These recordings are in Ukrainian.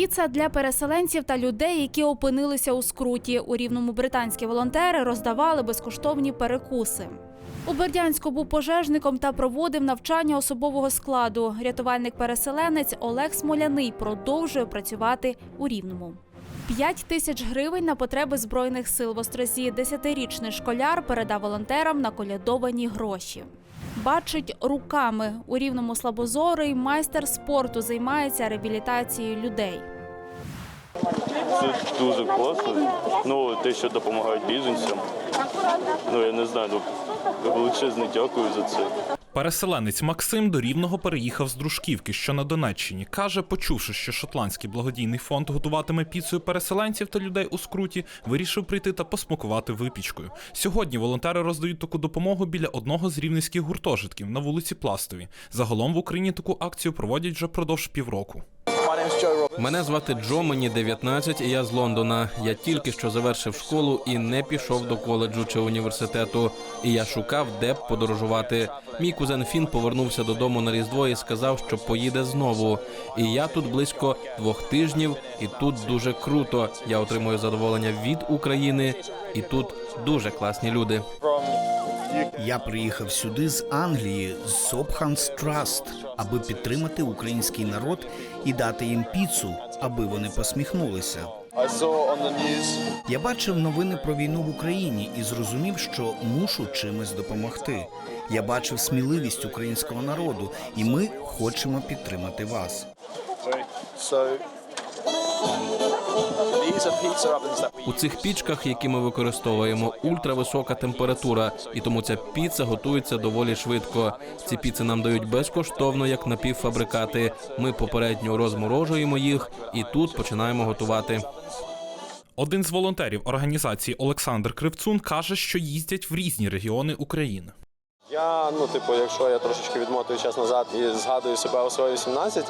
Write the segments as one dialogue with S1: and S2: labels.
S1: Піца для переселенців та людей, які опинилися у скруті. У рівному британські волонтери роздавали безкоштовні перекуси. У Бердянську був пожежником та проводив навчання особового складу. Рятувальник-переселенець Олег Смоляний продовжує працювати у Рівному. П'ять тисяч гривень на потреби збройних сил в Острозі. Десятирічний школяр передав волонтерам наколядовані гроші. Бачить руками у рівному слабозорий майстер спорту займається реабілітацією людей.
S2: Це дуже класно. Ну, те, що допомагають біженцям. Ну, я не знаю, ну, величезне дякую за це.
S3: Переселенець Максим до Рівного переїхав з Дружківки, що на Донеччині. Каже, почувши, що шотландський благодійний фонд готуватиме піцею переселенців та людей у скруті, вирішив прийти та посмакувати випічкою. Сьогодні волонтери роздають таку допомогу біля одного з рівненських гуртожитків на вулиці Пластові. Загалом в Україні таку акцію проводять вже продовж півроку.
S4: Мене звати Джо, мені 19, і я з Лондона. Я тільки що завершив школу і не пішов до коледжу чи університету. І я шукав, де б подорожувати. Мій кузен Фін повернувся додому на різдво і сказав, що поїде знову. І я тут близько двох тижнів, і тут дуже круто. Я отримую задоволення від України, і тут дуже класні люди.
S5: Я приїхав сюди з Англії, з Sobhans Trust, аби підтримати український народ і дати їм піцу, аби вони посміхнулися. Я бачив новини про війну в Україні і зрозумів, що мушу чимось допомогти. Я бачив сміливість українського народу, і ми хочемо підтримати вас.
S4: У цих пічках, які ми використовуємо, ультрависока температура, і тому ця піца готується доволі швидко. Ці піци нам дають безкоштовно як напівфабрикати. Ми попередньо розморожуємо їх і тут починаємо готувати.
S3: Один з волонтерів організації Олександр Кривцун каже, що їздять в різні регіони України.
S6: Я, ну, типу, якщо я трошечки відмотую час назад і згадую себе у свої 18,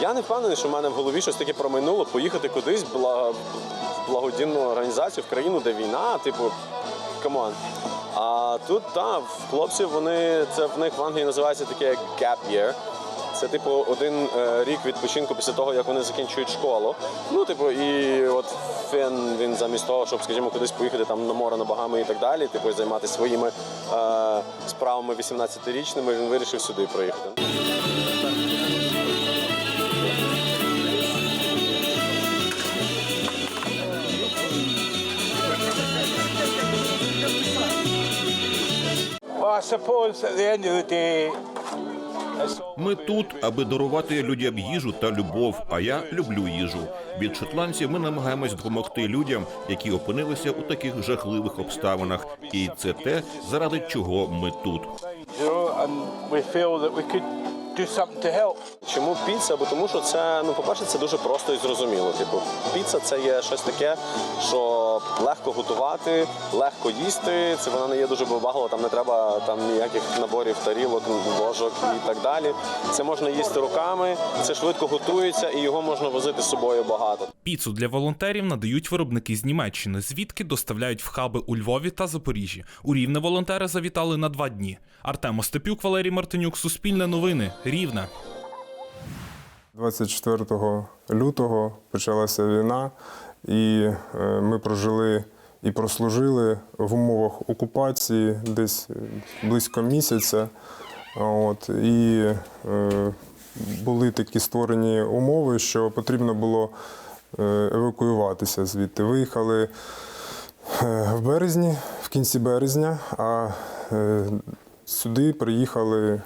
S6: я не впевнений, що в мене в голові щось таке проминуло поїхати кудись в бла- благодійну організацію в країну, де війна, типу, камон. А тут, так, в хлопців вони, це в них в Англії називається таке gap year. Це типу один е, рік відпочинку після того, як вони закінчують школу. Ну, типу, і от Фен він замість того, щоб, скажімо, кудись поїхати там на море на Багами і так далі, типу, займатися своїми е, справами 18-річними, він вирішив сюди приїхати.
S7: I suppose at the end of the day,
S8: Ми тут, аби дарувати людям їжу та любов. А я люблю їжу. Від шотландців ми намагаємось допомогти людям, які опинилися у таких жахливих обставинах. І це те, заради чого ми тут.
S6: Чому піца? Бо тому що це, ну, по-перше, це дуже просто і зрозуміло. Типу, піца це є щось таке, що легко готувати, легко їсти. Це вона не є дуже вибаглива, там не треба там ніяких наборів тарілок, ложок і так далі. Це можна їсти руками, це швидко готується і його можна возити з собою багато.
S3: Піцу для волонтерів надають виробники з Німеччини, звідки доставляють в хаби у Львові та Запоріжжі. У Рівне волонтери завітали на два дні. Артем Остапюк, Валерій Мартинюк, Суспільне новини, Рівне.
S9: 24 лютого почалася війна, і е, ми прожили і прослужили в умовах окупації десь е, близько місяця. От, і е, були такі створені умови, що потрібно було евакуюватися звідти. Виїхали в березні, в кінці березня, а сюди приїхали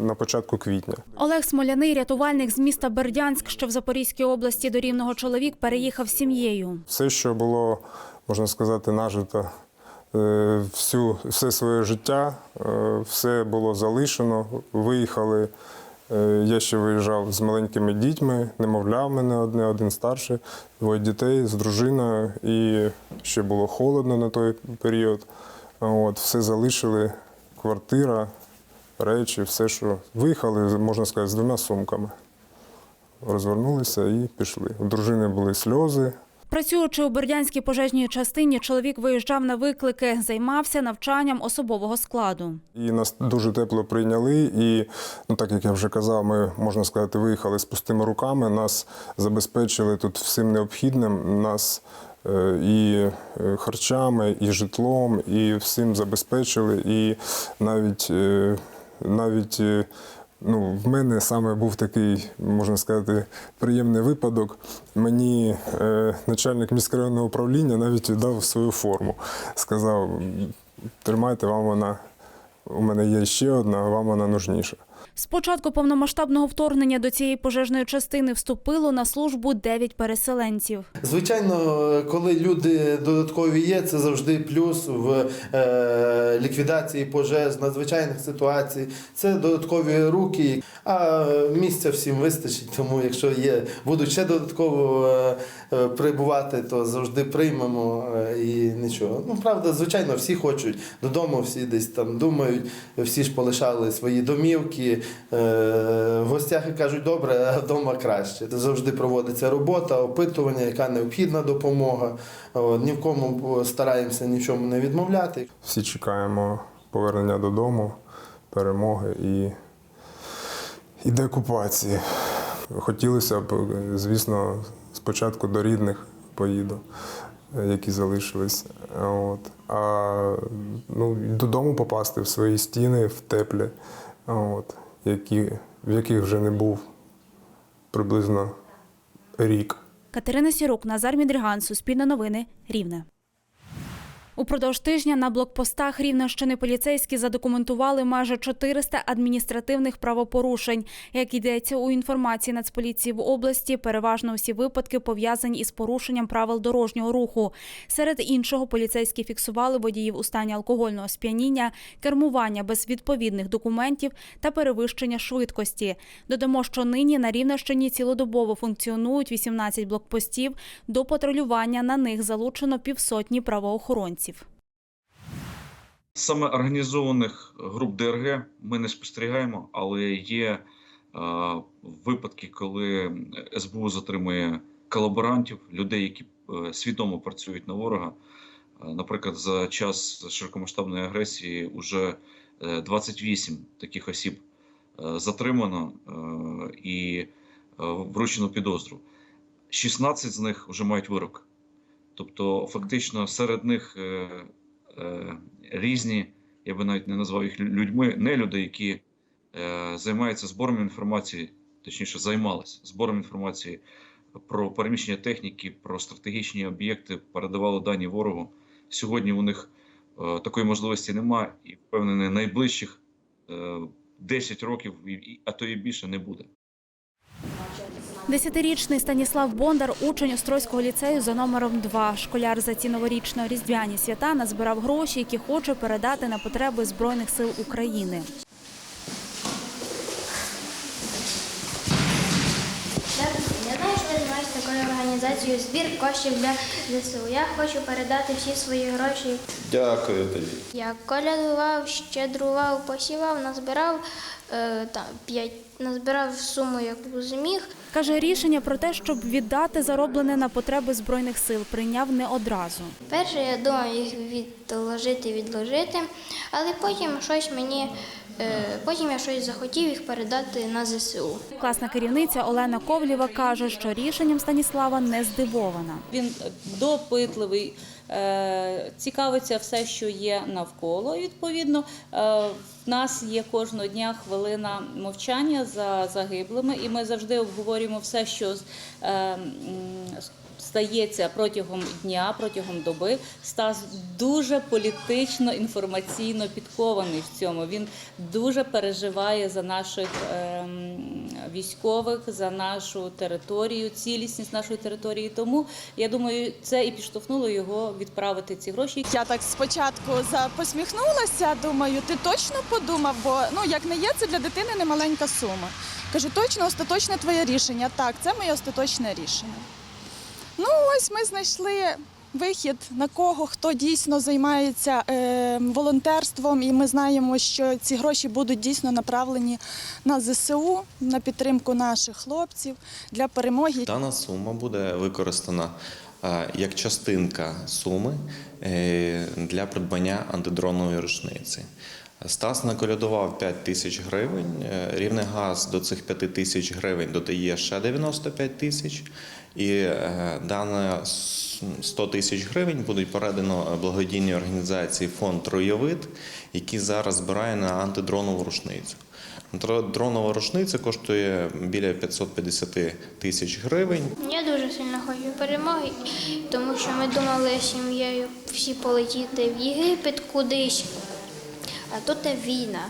S9: на початку квітня.
S1: Олег Смоляний, рятувальник з міста Бердянськ, що в Запорізькій області до рівного чоловік переїхав з сім'єю.
S9: все, що було, можна сказати, нажито е, всю, все своє життя, е, все було залишено. Виїхали. Е, Я ще виїжджав з маленькими дітьми, немовля в мене одне, один старший, двоє дітей з дружиною, і ще було холодно на той період. От, все залишили, квартира, речі, все, що виїхали, можна сказати, з двома сумками. Розвернулися і пішли. У дружини були сльози,
S1: Працюючи у Бердянській пожежній частині, чоловік виїжджав на виклики, займався навчанням особового складу.
S9: І нас дуже тепло прийняли. І, ну так як я вже казав, ми можна сказати, виїхали з пустими руками. Нас забезпечили тут всім необхідним. Нас е, і е, харчами, і житлом, і всім забезпечили. І навіть е, навіть. е, Ну, в мене саме був такий, можна сказати, приємний випадок. Мені е, начальник міськрайонного управління навіть віддав свою форму. Сказав: тримайте, вам вона, у мене є ще одна, вам вона нужніша.
S1: З початку повномасштабного вторгнення до цієї пожежної частини вступило на службу 9 переселенців.
S10: Звичайно, коли люди додаткові є, це завжди плюс в е, ліквідації пожеж, надзвичайних ситуацій. Це додаткові руки, а місця всім вистачить. Тому, якщо є, будуть ще додатково е, е, прибувати, то завжди приймемо і нічого. Ну, правда, звичайно, всі хочуть додому, всі десь там думають, всі ж полишали свої домівки. Е, в гостях і кажуть, добре, а вдома краще. Завжди проводиться робота, опитування, яка необхідна допомога. Ні в кому стараємося ні в чому не відмовляти.
S9: Всі чекаємо повернення додому, перемоги і, і деокупації. Хотілося б, звісно, спочатку до рідних поїду, які залишились. От. А ну, додому попасти в свої стіни, в теплі, от, які, в яких вже не був приблизно рік.
S1: Катерина Сірук, Назар Мідріган, Суспільне новини, Рівне. Упродовж тижня на блокпостах Рівненщини поліцейські задокументували майже 400 адміністративних правопорушень. Як йдеться у інформації Нацполіції в області, переважно усі випадки пов'язані із порушенням правил дорожнього руху. Серед іншого поліцейські фіксували водіїв у стані алкогольного сп'яніння, кермування без відповідних документів та перевищення швидкості. Додамо, що нині на Рівненщині цілодобово функціонують 18 блокпостів. До патрулювання на них залучено півсотні правоохоронців.
S11: Саме організованих груп ДРГ ми не спостерігаємо, але є е, випадки, коли СБУ затримує колаборантів, людей, які е, свідомо працюють на ворога. Е, Наприклад, за час широкомасштабної агресії вже 28 таких осіб е, затримано е, і е, вручено підозру. 16 з них вже мають вирок. Тобто, фактично, серед них е, е, різні, я би навіть не назвав їх людьми, не люди, які е, займаються збором інформації, точніше, займалися збором інформації про переміщення техніки, про стратегічні об'єкти, передавали дані ворогу. Сьогодні у них е, такої можливості немає, і впевнений, найближчих е, 10 років, а то і більше не буде.
S1: Десятирічний Станіслав Бондар, учень Острозького ліцею за номером 2. Школяр за ці новорічно-різдвяні свята назбирав гроші, які хоче передати на потреби Збройних сил України.
S12: Я знаю, що ви займаєтесь такою організацією збір коштів для ЗСУ. Я хочу передати всі свої гроші.
S6: Дякую тобі.
S12: Я колядував, щедрував, посівав, назбирав там, п'ять, назбирав суму, яку зміг.
S1: Каже, рішення про те, щоб віддати зароблене на потреби Збройних сил, прийняв не одразу.
S12: Перше я думав їх відложити, відложити, але потім щось мені, е, потім я щось захотів їх передати на ЗСУ.
S1: Класна керівниця Олена Ковлєва каже, що рішенням Станіслава не здивована.
S13: Він допитливий, е, цікавиться все, що є навколо. Відповідно, е, в нас є кожного дня хвилина мовчання за загиблими, і ми завжди обговорюємо все, що з- е, стається протягом дня, протягом доби. Стас дуже політично, інформаційно підкований в цьому. Він дуже переживає за наших ем, військових, за нашу територію, цілісність нашої території. Тому я думаю, це і підштовхнуло його відправити ці гроші.
S14: Я так спочатку посміхнулася, думаю, ти точно подумав, бо ну як не є, це для дитини немаленька сума. Кажу, точно остаточне твоє рішення. Так, це моє остаточне рішення. Ну, ось ми знайшли вихід на кого хто дійсно займається е, волонтерством, і ми знаємо, що ці гроші будуть дійсно направлені на ЗСУ, на підтримку наших хлопців для перемоги.
S15: Дана сума буде використана е, як частинка суми е, для придбання антидронової рушниці. Стас наколядував 5 тисяч гривень. е, Рівнегаз до цих 5 тисяч гривень додає ще 95 тисяч. І е, дане 100 тисяч гривень будуть передано благодійній організації фонд Троєвид, який зараз збирає на антидронову рушницю. Дро- Дронова рушниця коштує біля 550 тисяч гривень.
S12: Я дуже сильно хочу перемоги, тому що ми думали з сім'єю всі полетіти в Єгипет кудись, тут війна.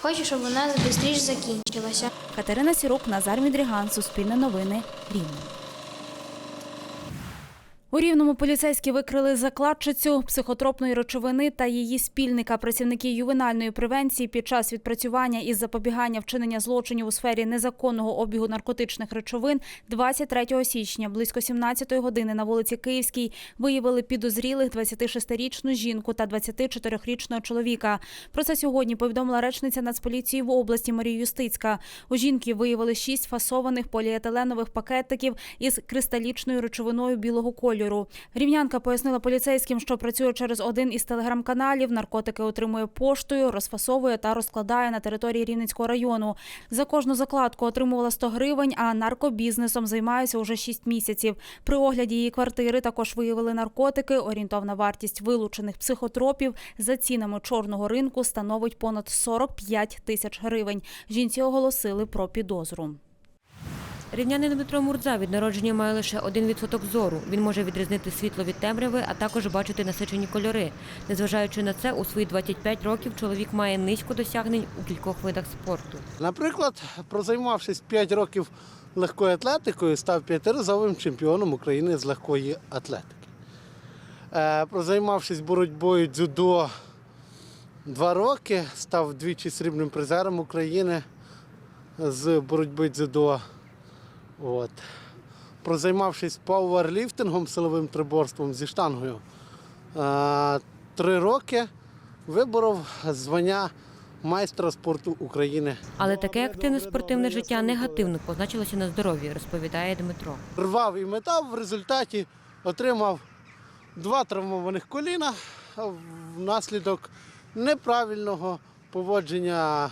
S12: Хочу, щоб вона швидше закінчилася.
S1: Катерина Сірук, Назар Мідріган, Суспільне новини, Рівне. У Рівному поліцейські викрили закладчицю психотропної речовини та її спільника. Працівники ювенальної превенції під час відпрацювання із запобігання вчинення злочинів у сфері незаконного обігу наркотичних речовин 23 січня близько 17 години на вулиці Київській виявили підозрілих 26-річну жінку та 24-річного чоловіка. Про це сьогодні повідомила речниця Нацполіції в області Марія Юстицька. У жінки виявили шість фасованих поліетиленових пакетиків із кристалічною речовиною білого кольору. Рівнянка пояснила поліцейським, що працює через один із телеграм-каналів. Наркотики отримує поштою, розфасовує та розкладає на території Рівненського району. За кожну закладку отримувала 100 гривень, а наркобізнесом займаються уже 6 місяців. При огляді її квартири також виявили наркотики. Орієнтовна вартість вилучених психотропів за цінами чорного ринку становить понад 45 тисяч гривень. Жінці оголосили про підозру.
S16: Рівнянин Дмитро Мурза від народження має лише 1% зору. Він може відрізнити світло від темряви, а також бачити насичені кольори. Незважаючи на це, у свої 25 років чоловік має низько досягнень у кількох видах спорту.
S10: Наприклад, прозаймавшись 5 років легкою атлетикою, став п'ятиразовим чемпіоном України з легкої атлетики. Е, Прозаймавшись боротьбою дзюдо 2 роки, став двічі срібним призером України з боротьби дзюдо. От. Прозаймавшись пауерліфтингом, силовим триборством зі штангою, е, три роки виборов звання майстра спорту України.
S16: Але таке активне спортивне життя негативно позначилося на здоров'ї, розповідає Дмитро.
S10: Рвав і метав, в результаті отримав два травмованих коліна внаслідок неправильного поводження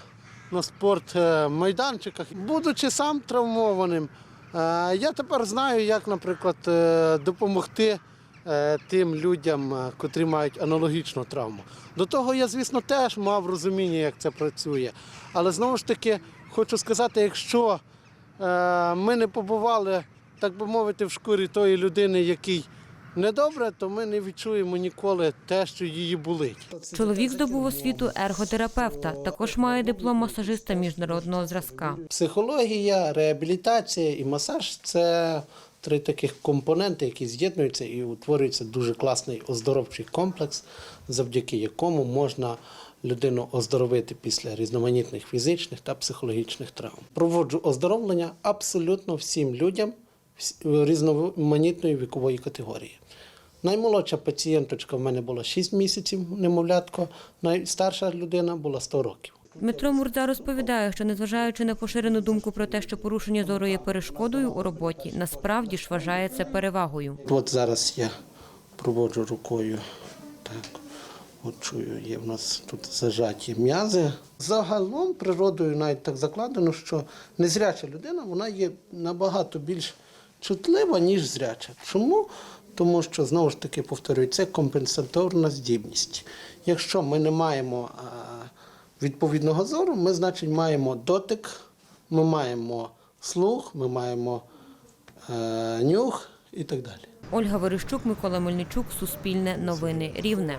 S10: на спорт майданчиках. Будучи сам травмованим, я тепер знаю, як, наприклад, е, допомогти е, тим людям, е, котрі мають аналогічну травму. До того я, звісно, теж мав розуміння, як це працює. Але знову ж таки хочу сказати, якщо е, ми не побували, так би мовити, в шкурі тої людини, який недобре, то ми не відчуємо ніколи те, що її болить.
S16: Чоловік здобув освіту ерготерапевта, також має диплом масажиста міжнародного зразка.
S10: Психологія, реабілітація і масаж це три таких компоненти, які з'єднуються і утворюється дуже класний оздоровчий комплекс, завдяки якому можна людину оздоровити після різноманітних фізичних та психологічних травм. Проводжу оздоровлення абсолютно всім людям різноманітної вікової категорії. Наймолодша пацієнточка в мене була 6 місяців, немовлятко, найстарша людина була 100 років.
S16: Дмитро Мурза розповідає, що незважаючи на поширену думку про те, що порушення зору є перешкодою у роботі, насправді ж вважає це перевагою.
S10: От зараз я проводжу рукою. Так, от чую, є в нас тут зажаті м'язи. Загалом природою навіть так закладено, що незряча людина вона є набагато більш чутлива, ніж зряча. Чому? Тому що, знову ж таки, повторюю, це компенсаторна здібність. Якщо ми не маємо відповідного зору, ми, значить, маємо дотик, ми маємо слух, ми маємо е, нюх і так далі.
S16: Ольга Верещук, Микола Мельничук, Суспільне новини Рівне.